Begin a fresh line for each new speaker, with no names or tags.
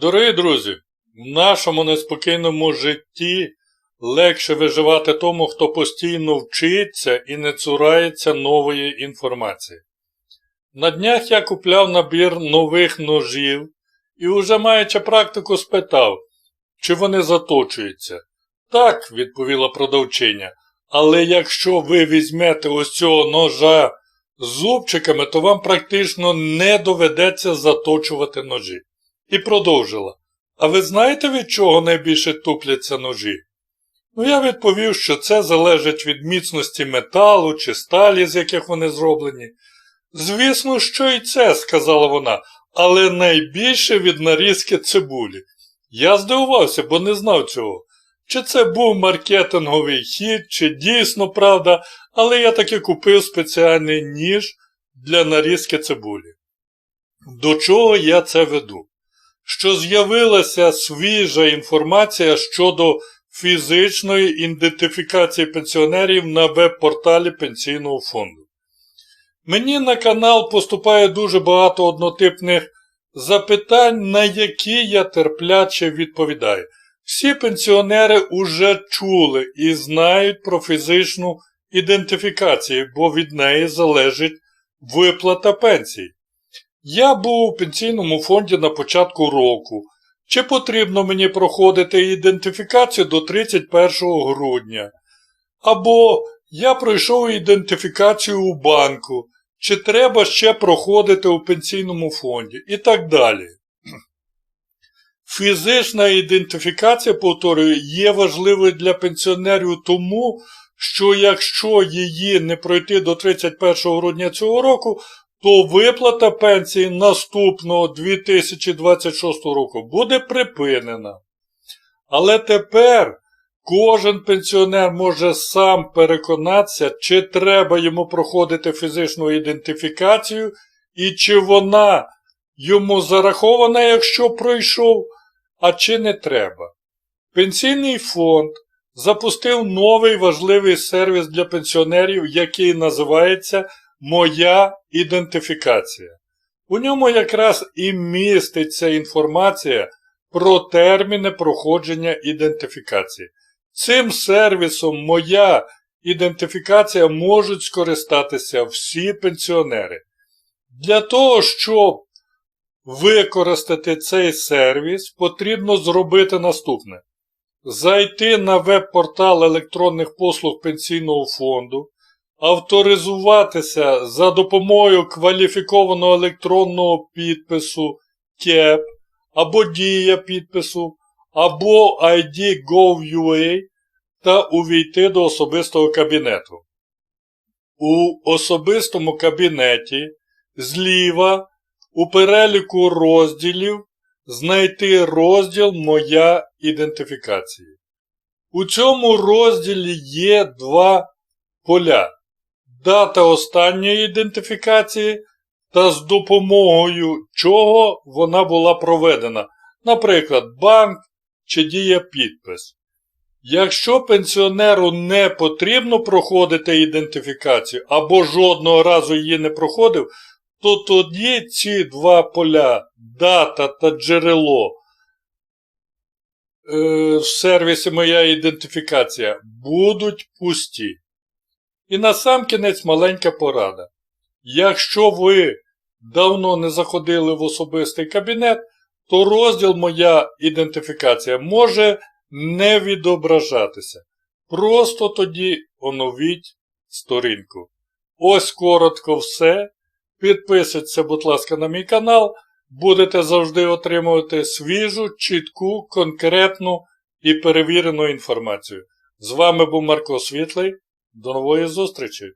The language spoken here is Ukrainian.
Дорогі друзі, в нашому неспокійному житті легше виживати тому, хто постійно вчиться і не цурається нової інформації. На днях я купляв набір нових ножів і, уже маючи практику, спитав, чи вони заточуються. Так, відповіла продавчиня, але якщо ви візьмете ось цього ножа з зубчиками, то вам практично не доведеться заточувати ножі. І продовжила. А ви знаєте, від чого найбільше тупляться ножі? Ну, я відповів, що це залежить від міцності металу чи сталі, з яких вони зроблені. Звісно, що і це, сказала вона, але найбільше від нарізки цибулі. Я здивувався, бо не знав цього. Чи це був маркетинговий хід, чи дійсно правда, але я таки купив спеціальний ніж для нарізки цибулі. До чого я це веду? Що з'явилася свіжа інформація щодо фізичної ідентифікації пенсіонерів на веб-порталі Пенсійного фонду. Мені на канал поступає дуже багато однотипних запитань, на які я терпляче відповідаю. Всі пенсіонери уже чули і знають про фізичну ідентифікацію, бо від неї залежить виплата пенсій. Я був у пенсійному фонді на початку року. Чи потрібно мені проходити ідентифікацію до 31 грудня? Або я пройшов ідентифікацію у банку, чи треба ще проходити у пенсійному фонді і так далі. Фізична ідентифікація, повторюю, є важливою для пенсіонерів тому, що якщо її не пройти до 31 грудня цього року, то виплата пенсії наступного 2026 року буде припинена. Але тепер кожен пенсіонер може сам переконатися, чи треба йому проходити фізичну ідентифікацію і чи вона йому зарахована, якщо пройшов, а чи не треба. Пенсійний фонд запустив новий важливий сервіс для пенсіонерів, який називається Моя ідентифікація. У ньому якраз і міститься інформація про терміни проходження ідентифікації. Цим сервісом Моя ідентифікація можуть скористатися всі пенсіонери. Для того, щоб використати цей сервіс, потрібно зробити наступне: зайти на веб-портал електронних послуг Пенсійного фонду авторизуватися за допомогою кваліфікованого електронного підпису КЕП або дія підпису, або ID Gov.ua та увійти до особистого кабінету. У особистому кабінеті зліва у переліку розділів знайти розділ Моя ідентифікація. У цьому розділі є два поля дата останньої ідентифікації та з допомогою чого вона була проведена, наприклад, банк чи дія підпис. Якщо пенсіонеру не потрібно проходити ідентифікацію або жодного разу її не проходив, то тоді ці два поля дата та джерело е, в сервісі Моя ідентифікація будуть пусті. І насамкінець маленька порада. Якщо ви давно не заходили в особистий кабінет, то розділ Моя ідентифікація може не відображатися. Просто тоді оновіть сторінку. Ось коротко все. Підписуйтесь, будь ласка, на мій канал. Будете завжди отримувати свіжу, чітку, конкретну і перевірену інформацію. З вами був Марко Світлий. До нової зустрічі!